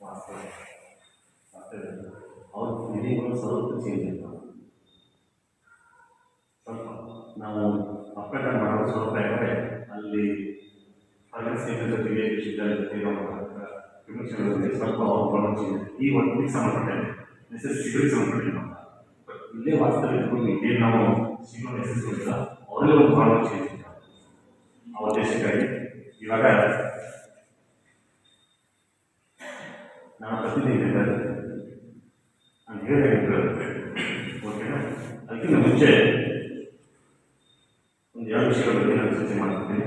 ವಾಸ್ತವ ಅವ್ರ ನಿಧಿಗಳು ಸ್ವಲ್ಪ ಚೇಂಜ್ ಇರ್ತಾವೆ ಸ್ವಲ್ಪ ನಾವು ಅಪ್ಡೇಟ್ ಮಾಡೋದು ಸ್ವಲ್ಪ ಅಲ್ಲಿ ಸ್ನೇಹಿತರ ಜೊತೆಗೆ ವಿಷಯದ ಜೊತೆಗೆ ವಿಮರ್ಶೆಗಳ ಜೊತೆಗೆ ಸ್ವಲ್ಪ ಅವ್ರ ಚೇಂಜ್ ಈ ಒಂದು ಸಂಬಂಧಪಟ್ಟ ನೆಸೆಸಿಟಿಗಳಿಗೆ ಸಂಬಂಧಪಟ್ಟಿಲ್ಲ ಬಟ್ ಇಲ್ಲೇ ವಾಸ್ತವ ಇಟ್ಕೊಂಡು ನಾವು ಸಿಗೋ ನೆಸೆಸಿಟಿ ಇಲ್ಲ ಅವರೇ ಒಂದು ಪ್ರಾಬ್ಲಮ್ ಚೇಂಜ್ ಆ ಉದ್ದೇಶಕ್ಕಾಗಿ ಇವಾಗ ಓಕೆನಾ ಅದಕ್ಕಿಂತ ಮುಂಚೆ ಒಂದು ಎರಡು ವಿಷಯಗಳ ಬಗ್ಗೆ ನಾನು ಚರ್ಚೆ ಮಾಡ್ತೀನಿ.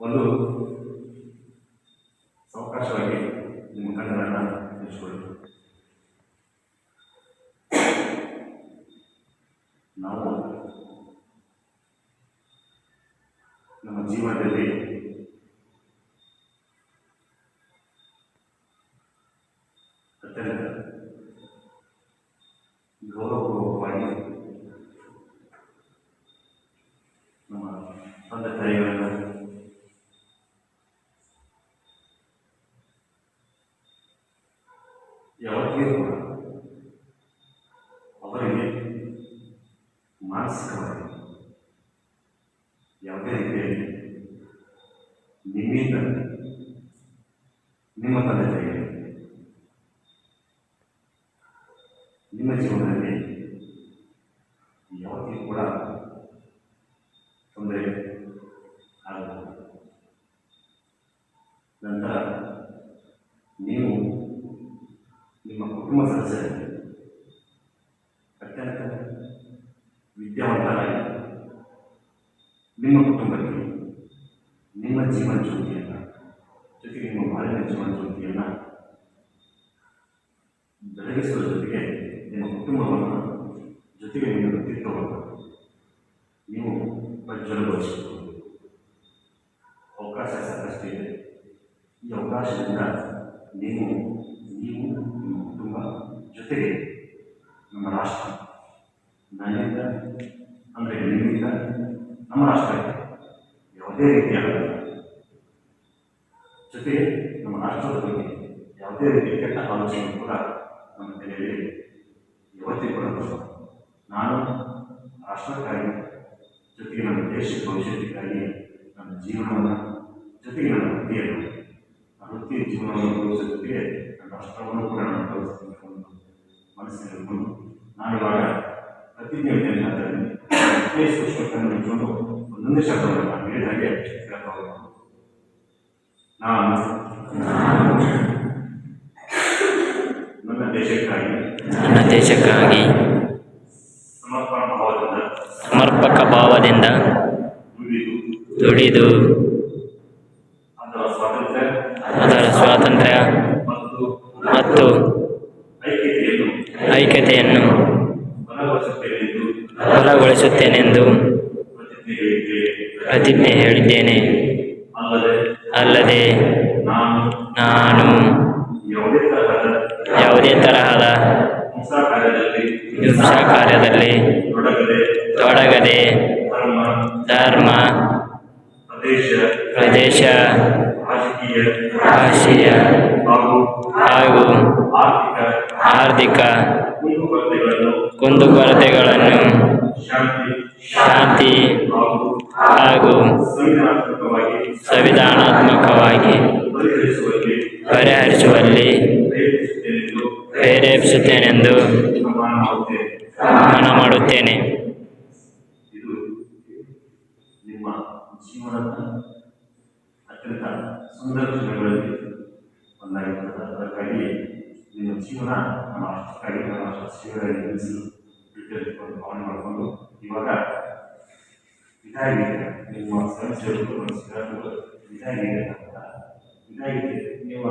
ಒಂದು, ಸಾವಕಾಶವಾಗಿ ನಿಮ್ಮ ಕಣ್ಣುಗಳನ್ನು ನಾವು ನಮ್ಮ ಜೀವನದಲ್ಲಿ ಅತ್ಯಂತ ಗೌರವಪೂರ್ವಕವಾಗಿ ನಮ್ಮ ತಂದೆ ತಾಯಿಗಳನ್ನು ಕೂಡ ಅವರಿಗೆ ಮಾನಸಿಕವಾಗಿ ಯಾವುದೇ ರೀತಿಯಲ್ಲಿ ನಿಮ್ಮಿಂದ ನಿಮ್ಮ ತಂದೆ ತಾಯಿಗಳು ನಿಮ್ಮ ಜೀವನದಲ್ಲಿ ಯಾವತ್ತಿಗೂ ಕೂಡ ತೊಂದರೆ ಆಗಬಹುದು. ನಂತರ ನೀವು ನಿಮ್ಮ ಕುಟುಂಬ ಸದಸ್ಯರಿಗೆ ಅತ್ಯಂತ ವಿದ್ಯಾವಂತರಾಗಿ ನಿಮ್ಮ ಕುಟುಂಬಕ್ಕೆ ನಿಮ್ಮ ಜೀವನ ಜ್ಯೋತಿಯನ್ನು ಜೊತೆಗೆ ನಿಮ್ಮ ಬಾಳಿನ ಜೀವನ ಜ್ಯೋತಿಯನ್ನು ಬೆಳಗಿಸುವ ಜೊತೆಗೆ ನಿಮ್ಮ ಕುಟುಂಬವನ್ನು ಜೊತೆಗೆ ನಿಮ್ಮ ವ್ಯಕ್ತಿತ್ವವನ್ನು ನೀವು ಪ್ರಜ್ವಲಗೊಳಿಸಬಹುದು ಅವಕಾಶ ಸಾಕಷ್ಟಿದೆ ಈ ಅವಕಾಶದಿಂದ ನೀವು ನೀವು ನಿಮ್ಮ ಕುಟುಂಬ ಜೊತೆಗೆ ನಮ್ಮ ರಾಷ್ಟ್ರ. ನನ್ನಿಂದ, ಅಂದರೆ ನಿಮ್ಮಿಂದ ನಮ್ಮ ರಾಷ್ಟ್ರಕ್ಕೆ ಯಾವುದೇ ರೀತಿಯ ಜೊತೆಗೆ ನಮ್ಮ ರಾಷ್ಟ್ರದ ಬಗ್ಗೆ ಯಾವುದೇ ರೀತಿಯ ಕೆಟ್ಟ ಆಲೋಚನೆ ಕೂಡ ನಮ್ಮ ತಲೆಯಲ್ಲಿ ಯಾವತ್ತೇ ಕೂಡ ನಾನು ರಾಷ್ಟ್ರಕ್ಕಾಗಿ, ಜೊತೆಗೆ ನಮ್ಮ ದೇಶದ ಭವಿಷ್ಯಕ್ಕಾಗಿ ನಮ್ಮ ಜೀವನವನ್ನು, ಜೊತೆಗೆ ನಮ್ಮ ವೃತ್ತಿಯನ್ನು ವೃತ್ತಿ ಜೀವನವನ್ನು ಜೊತೆಗೆ ನನ್ನ ರಾಷ್ಟ್ರವನ್ನು ಕೂಡ ನಾನು ಇವಾಗ ಪ್ರತಿಜ್ಞೆ ಇಟ್ಕೊಂಡು ಒಂದೊಂದೇ ಶಬ್ದವನ್ನು ನಾನು ಹೇಳಿದ ಹಾಗೆ ಹೇಳ್ತಾ. ನಾನು ನನ್ನ ದೇಶಕ್ಕಾಗಿ ನನ್ನ ದೇಶಕ್ಕಾಗಿ ಸಮರ್ಪಕ ಭಾವದಿಂದ ಸಮರ್ಪಕ ಭಾವದಿಂದ ದುಡಿದು ಅದರ ಸ್ವಾತಂತ್ರ್ಯ ಮತ್ತು ಐಕ್ಯತೆಯನ್ನು ಬಲಗೊಳಿಸುತ್ತೇನೆಂದು ಪ್ರತಿಜ್ಞೆ ಹೇಳಿದ್ದೇನೆ. ಅಲ್ಲದೆ ನಾನು ಯಾವುದೇ ತರಹದ ಹಿಂಸಾ ಕಾರ್ಯದಲ್ಲಿ ತೊಡಗದೆ ಧರ್ಮ, ಪ್ರದೇಶ ಭಾಷೆಯ ಹಾಗೂ ಆರ್ಥಿಕ ಕುಂದುಕೊರತೆಗಳನ್ನು ಶಾಂತಿ ಹಾಗೂ ಸಂವಿಧಾನಾತ್ಮಕವಾಗಿ ಪರಿಹರಿಸುವಲ್ಲಿ ಪ್ರೇರೇಪಿಸುತ್ತೇನೆಂದು ಮನ ಮಾಡುತ್ತೇನೆ. ಇದು ನಿಮ್ಮ ಜೀವನದ ಅತ್ಯಂತ ಸುಂದರ ಕ್ಷಣಗಳಲ್ಲಿ ಒಂದಾಗಿರ್ತದೆ ಅದಕ್ಕಾಗಿ ನಿಮ್ಮ ಜೀವನ, ನಮ್ಮ ಅಷ್ಟಕ್ಕಾಗಿ ನಮ್ಮ ಶಿವರಾಗಿ ನಿಲ್ಲಿಸಲು ಬಿಟ್ಟಿರ್ತಕ್ಕಂಥ ಭಾವನೆ ಮಾಡಿಕೊಂಡು ಇವಾಗ ಇದಾಗಿದೆ. ನಿಮ್ಮ ಸ್ವಯಂ ಸೇವಕರು ಇದಾಗಿದೆ ಅಂತ. ಇದಾಗಿದೆ. ನೀವು